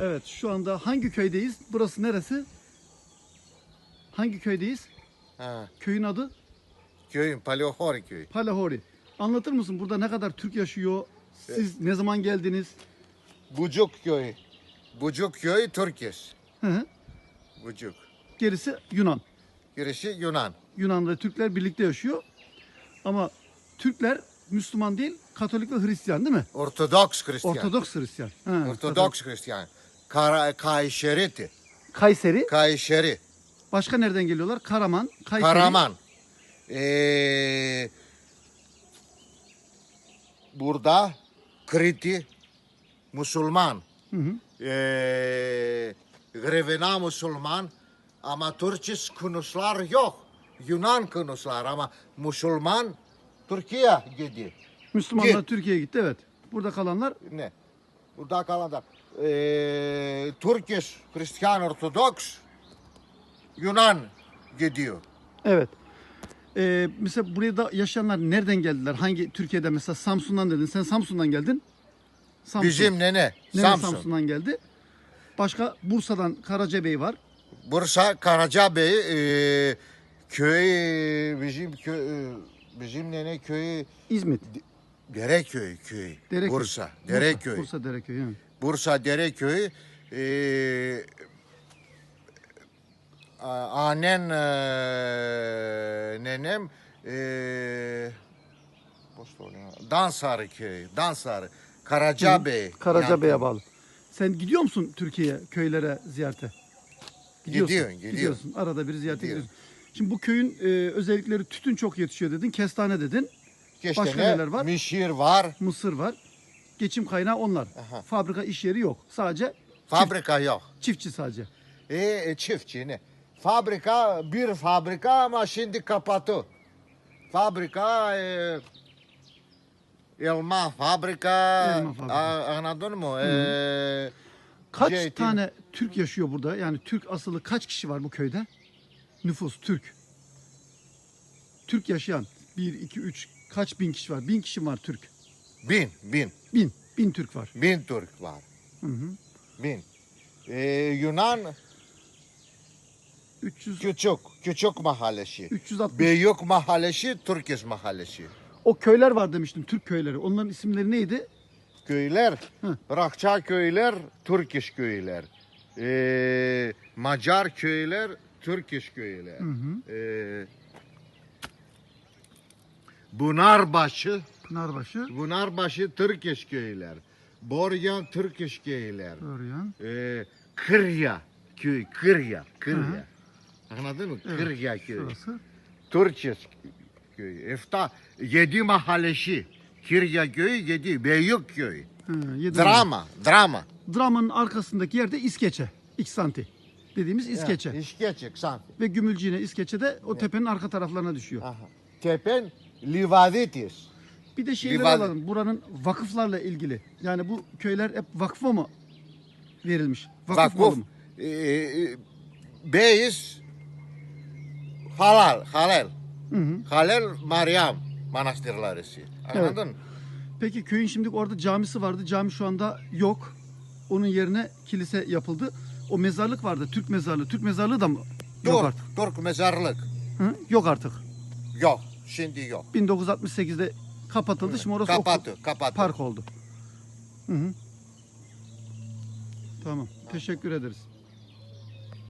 Evet şu anda hangi köydeyiz? Burası neresi? Hangi köydeyiz? Ha, Köyün adı köyün Palihori köyü. Palahori. Anlatır mısın burada ne kadar Türk yaşıyor? Siz ne zaman geldiniz? Bucuk köyü. Bucuk köyü Türküz. Hı hı. Bucuk. Gerisi Yunan. Girişi Yunan. Yunanlı Türkler birlikte yaşıyor. Ama Türkler Müslüman değil, Katolik ve Hristiyan değil mi? Ortodoks Hristiyan. Ortodoks Hristiyan. Ha. Ortodoks Hristiyan. Kara, Kayşeriti. Kayseri. Kayşeri. Başka nereden geliyorlar? Karaman, Kayseri. Karaman. Ee, burada Kriti Müslüman. Hı hı. Ee, Grevena Müslüman ama Türkçe konuşlar yok. Yunan konuşlar ama Müslüman Türkiye gidiyor. Müslümanlar. Türkiye'ye gitti evet. Burada kalanlar Ne? Burada kalanlar. Ee, Türkiye Hristiyan Ortodoks Yunan gidiyor. evet. Ee, mesela buraya da yaşayanlar nereden geldiler? Hangi Türkiye'de mesela Samsun'dan dedin. Sen Samsun'dan geldin. Samsun. Bizim nene Nene Samsun. Samsun'dan geldi. Başka Bursa'dan Karacabey var. Bursa Karacabey e, köy bizim köy bizim nene köyü İzmit. Dereköy köyü. Dereköy. Bursa Dereköy. Bursa, Bursa Dereköy. evet. Bursa Dereköy e, a- annen e, nenem e, Dansarı köyü. Dansarı. Karacabey. Karacabey'e bağlı. Sen gidiyor musun Türkiye'ye köylere ziyarete? Gidiyorsun. Gidiyorum, gidiyorum. Gidiyorsun. Arada bir ziyarete Gidiyorum. gidiyorsun. Şimdi bu köyün e, özellikleri tütün çok yetişiyor dedin. Kestane dedin. İşte Başka ne? neler var? Mişir var. Mısır var. Geçim kaynağı onlar. Aha. Fabrika iş yeri yok. Sadece Fabrika yok. çiftçi sadece. E, e, çiftçi ne? Fabrika bir fabrika ama şimdi kapattı. Fabrika e, elma fabrika, Elma fabrika. a- anladın mı? E, Kaç zeytin. tane Türk yaşıyor burada? Yani Türk asılı kaç kişi var bu köyde? Nüfus Türk. Türk yaşayan 1, 2, 3 kaç bin kişi var? Bin kişi var Türk. Bin, bin, Bin. Bin Türk var. bin Türk var. Hı hı. Bin. E, Yunan 300, küçük, küçük mahallesi. 360. Büyük mahallesi, Türküz mahallesi. O köyler var demiştim Türk köyleri. Onların isimleri neydi? Köyler, Hı. Rakça köyler, Türkiş köyler. Ee, Macar köyler, Türkiş köyler. Hı hı. Ee, Bunarbaşı, Pınarbaşı, Bunarbaşı Türkiş köyler. Boryan Türkiş köyler. Öryan. Ee, Kırya köy, Kırya, Kırya. Anladın mı? Evet, Kırya köyü. Şurası. Türkiş köyü. Efta yedi mahallesi. Kırya köyü yedi, Beyük köyü. Hı, yedi Drama, drama. Drama'nın arkasındaki yerde İskeçe. İksanti. Dediğimiz İskeçe. Ya, İskeçe, sanki. Ve Gümülcine İskeçe de o tepenin arka taraflarına düşüyor. Aha. Tepen Livaditis. Bir de şeyler Livad- alalım. Buranın vakıflarla ilgili. Yani bu köyler hep vakfa mı verilmiş? Vakıf, malı Vakıf. mı? e, e, Beyiz Halal, Halal. Hı hı. Halal Meryem manastırları. Anladın mı? Peki köyün şimdi orada camisi vardı. Cami şu anda yok. Onun yerine kilise yapıldı. O mezarlık vardı. Türk mezarlığı. Türk mezarlığı da mı? Yok Türk, artık. Türk mezarlık. Hı? Yok artık. Yok, şimdi yok. 1968'de kapatıldı. Şimdi orası okul, Kapattı, kapattı. park oldu. Hı hı. Tamam. Teşekkür ederiz.